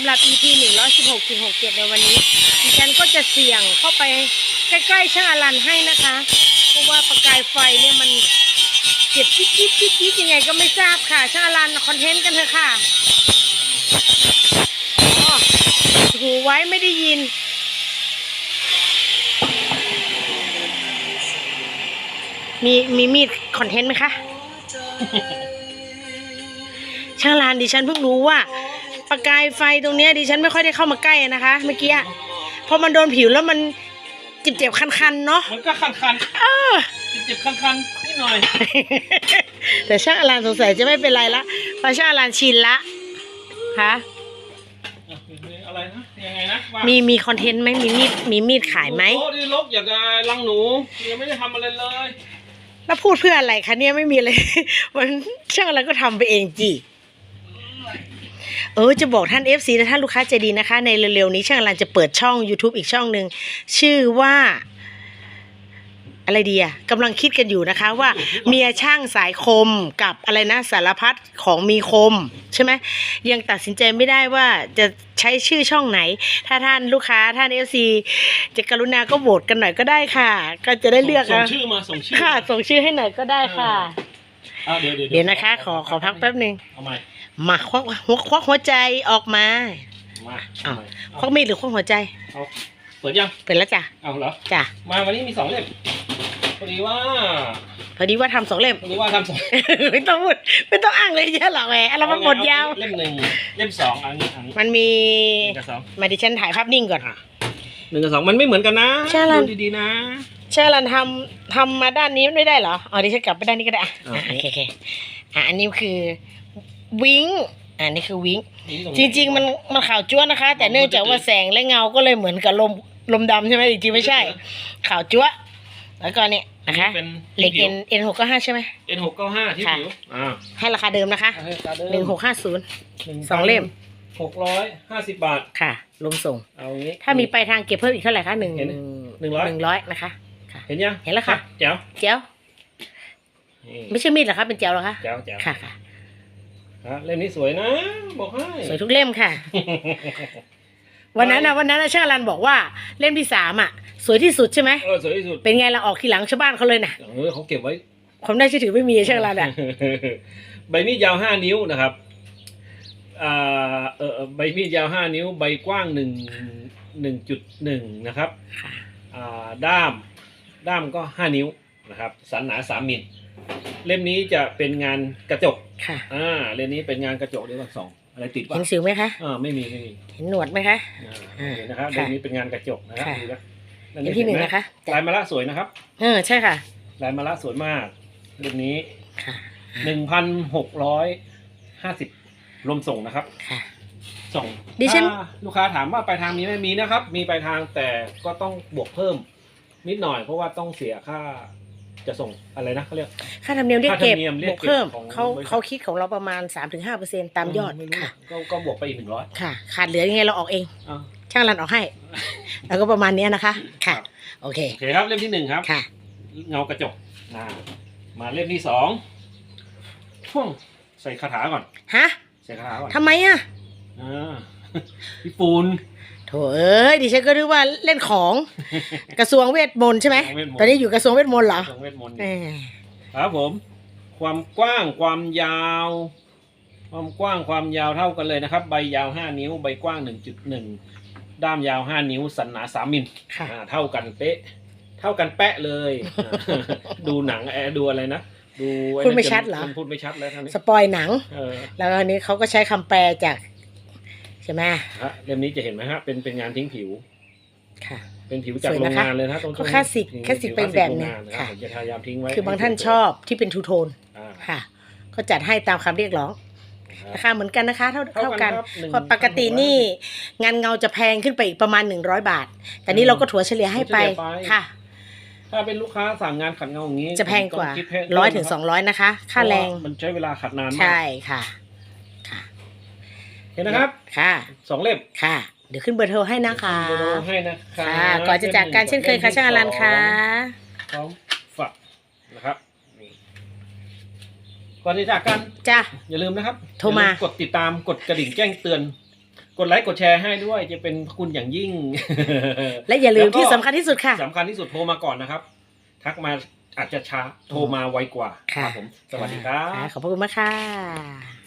ำหรับ EP 116ถึง67 ในวันนี้ดิฉันก็จะเสี่ยงเข้าไปใกล้ๆช่างอลันให้นะคะ เพราะว่าประกายไฟเนี่ยมันเจ็บจิ๊ดจิ๊ดจิ๊ดจิ๊ดยังไงก็ไม่ทราบค่ะช่างอลันคอนเทนต์กันเถอะค่ะหูไว้ไม่ได้ยิน มีมีมีดคอนเทนต์ไหมคะช่างลานดิฉันเพิ่งรู้ว่า ประกายไฟตรงเนี้ยดิฉันไม่ค่อยได้เข้ามาใกล้นะคะ เมื่อกี้อะพอมันโดนผิวแล้วมันเจ็บๆคันๆเนาะมันก็คันคันเออ ๆเจ็บๆคันๆนิดหน่อย แต่ช่างอลานสงสัยจะไม่เป็นไรละเพราะช่างอลานชินละคะอะอะไรนะยังไงนะว่ามีมีคอนเทนต์ไหมมีมีดมีมีดขายไหม โอ้ดีลกอยากจะลังหนูยังไม่ได้ทำอะไรเลย แล้วพูดเพื่ออะไรคะเนี่ยไม่มีอะไรมันช่างอลานก็ทำไปเองจี เออจะบอกท่าน FC และท่านลูกค้าใจดีนะคะ ในเร็วๆนี้ช่างอลันจะเปิดช่อง YouTube อีกช่องหนึ่งชื่อว่าอะไรดีอะกำลังคิดกันอยู่นะคะว่าเมียช่างสายคมกับอะไรนะสารพัดของมีคมใช่ไหมยังตัดสินใจไม่ได้ว่าจะใช้ชื่อช่องไหน ถ้าท่านลูกค้าท่าน FC จะกรุณาก็โหวตกันหน่อยก็ได้ค่ะ ก็จะได้เลือกส่งนะชื่อมาส่งชื่อค่ะส่งชื่อให้หน่อยก็ได้ค่ะอะเดี๋ยวเดี๋ยวเดี๋ยวนะคะ ขอขอพักแป๊บหนึ่งเอาใหม่ มาควักหัวควักหัวใจออกมามาอ้าวใหม่ควักมีดหรือควักหัวใจเอาเปิดยังเป็นแล้วจ้ะเอาเหรอจ้ะมาวันนี้มีสองเล่มพอดีว่าพอดีว่าทำสองเล่มพอดีว่าทำสองไม่ต้องพูดไม่ต้องอ้างเลยเยอะหรอกแหมอะไรมันหมดยาวเล่มหนึ่งเล่มสองอันนี้อันนี้มันมีหนึ่งกับสองมาดิฉันถ่ายภาพนิ่งก่อนหนึ่งกับสองมันไม่เหมือนกันนะใช่แล้วดูดีๆนะเชื่อรันทำทำมาด้านนี้ไม่ได้เหรออ๋อดิฉันกลับไปด้านนี้ก็ได้อะอ่าอะโอเคโอเคอะอันนี้คือ วิงอ่านี่คือวิงนี่ตไหจริง ๆ มันมันขาวจ้วนะคะ แต่เนื่องจากว่าแสงและเงาก็เลยเหมือนกับลมลมดำใช่ไหมจริงๆไม่ใช่ ขาวจ้วแล้วก็เนี่ยนะคะเป็นเหล็กเอ็นเอ็นหกก็ห้าใช่ไหม N หกเก้าห้าที่ค่ะผิวอ่าให้ราคาเดิมนะคะให้การเดิมหนึ่งหกห้าศูนย์สองเล่มหกร้อยห้าสิบบาทค่ะรวมส่งเอางี้ถ้ามีปลายทางเก็บเพิ่มอีกเท่าไหร่คะหนึ่งเห็นหนึ่งร้อยหนึ่งร้อยนะคะค่ะเห็นยังเห็นแล้วค่ะแจ๋วเจียวนี่ไม่ใช่มีดเหรอคะเป็นเจียวเหรอคะแจ๋วแจ๋วค่ะ ค่ะอะเล่มนี้สวยนะ บอกให้สวยทุกเล่มค่ะ วันนั้นนะวันนั้นนะช่างรันบอกว่าเล่มที่สามอะ สวยที่สุดใช่ไหมเออสวยที่สุดเป็นไงเราออกทีหลังชาวบ้านเขาเลยนะเออเขาเก็บไว้ความน่าเชื่อถือไม่มีช่างรันอะใบมีดยาวห้านิ้วนะครับอ่าเออเออใบมีดยาวห้านิ้ว ใบกว้างหนึ่งหนึ่งจุดหนึ่งนะครับค่ะอ่าด้ามด้ามก็ห้านิ้วนะครับสันหนาสามมิล เล่มนี้จะเป็นงานกระจก ค่ะ อ่า เล่มนี้เป็นงานกระจกเดี๋ยวก่อนสองอะไรติดวะเห็นสิวไหมคะ อ่า ไม่มีไม่มีเห็นหนวดไหมคะ อ่าอ่าเห็นนะครับ ค่ะเล่มนี้เป็นงานกระจกนะครับค่ะ ดูนะเล่มที่หนึ่งนะคะลายมะละสวยนะครับ เออใช่ค่ะ ลายมะละสวยมาก เล่มนี้ค่ะ หนึ่งพันหกร้อยห้าสิบรวมส่งนะครับ ค่ะ ส่งดิฉัน ถ้าลูกค้าถามว่าปลายทางมีไหมมีนะครับ มีปลายทางแต่ก็ต้องบวกเพิ่มนิดหน่อยเพราะว่าต้องเสียค่า จะส่งอะไรนะเขาเรียก ค่าธรรมเนียมเรียกเก็บค่าธรรมเนียมเรีบยกวกเก็บเพิ่มของเขาบริษัท เขาคิดของเราประมาณ 3-5เปอร์เซ็นตามยอดไม่รู้ค่ะ ก็ก็บวกไปอีกหนึ่งร้อยค่ะ ขาดเหลือยังไงเราออกเอง อ่าช่างรันออกให้ แล้วก็ประมาณเนี้ยนะคะ ค่ะครับโอเค โอเคครับเล่มที่หนึ่งครับ ค่ะ เงากระจกนะมาเล่มที่สองพ่วงใส่คาถาก่อน ฮะใส่คาถาก่อนทำไมอะ อ่า พี่ปูน โถเอ้ยดิฉันก็นึกว่าเล่นของกระทรวงเวทมนต์ใช่ไหมเวทมนต์ ตอนนี้อยู่กระทรวงเวทมนต์เหรอทรงเวทมนต์แหมครับผม ความกว้างความยาว ความกว้างความยาวเท่ากันเลยนะครับ ใบยาวห้านิ้ว ใบกว้างหนึ่งจุดหนึ่งด้ามยาวห้านิ้ว สันหนาสามมิลค่ะ อ่าเท่ากันเป๊ะ เท่ากันแปะเลยอ่าดูหนังแอร์ดูอะไรนะ ดูอ้พูดไม่ชัดเหรอมันพูดไม่ชัดแล้วท่านนี้สปอยหนัง เออแล้วอันนี้เขาก็ใช้คำแปลจากใช่ไหมฮะเล่มนี้จะเห็นไหมฮะเป็นเป็นงานทิ้งผิว ค่ะ เป็นผิวจากสวยโรนะงคะงานเลยนะตรงก็คลาสสิกผิวคลาสสิกผิวเป็นแบบหนึ่งโรงาะรับค่ะผมจะพยายามทิ้งไว้ คือบางท่านให้สวยชอบที่เป็นทูโทนอ่าค่ะ ก็จัดให้ตามคำเรียกร้องนะราครับคาเหมือนกันนะคะ เท่าเท่าเท่ากักันนครับหนึ่งเพราะปกตินี่งานเงาจะแพงขึ้นไปอีกประมาณ100บาท แต่นี่เราก็ถัวเฉลี่ยให้ไปถัวเฉลี่ยไปค่ะ ถ้าเป็นลูกค้าสั่งงานขัดเงาอย่างนี้ จะแพงกว่าต้องคิดแพร้อยถึงสองร้อยนะคะ ค่าแรงเพะว่มันใช้เวลาขัดนานมากใช่ค่ะค่ะ เห็นนะครับค่ะสองเล่มค่ะ เดี๋ยวขึ้นเบอร์โทรให้นะคะเดี๋ยวดูให้นะคะค่ะก่อนจะจากการเช่นเคยค่ะช่างอลันค่ะพร้อมฝักนะครับนี่ก่อนจะจากกันจ้ะอย่าลืมนะครับโทรมาอย่ลืกดติดตามกดกระดิ่งแจ้งเตือน กดไลค์กดแชร์ให้ด้วยจะเป็นพระคุณอย่างยิ่ง และอย่าลืมแล้วก็ที่สำคัญที่สุดค่ะสำคัญที่สุดโทรมาก่อนนะครับ ทักมาอาจจะช้าโทรมาไวกว่าค่ะผมสวัสดีครับค่ะขอบพระคุณมากค่ะ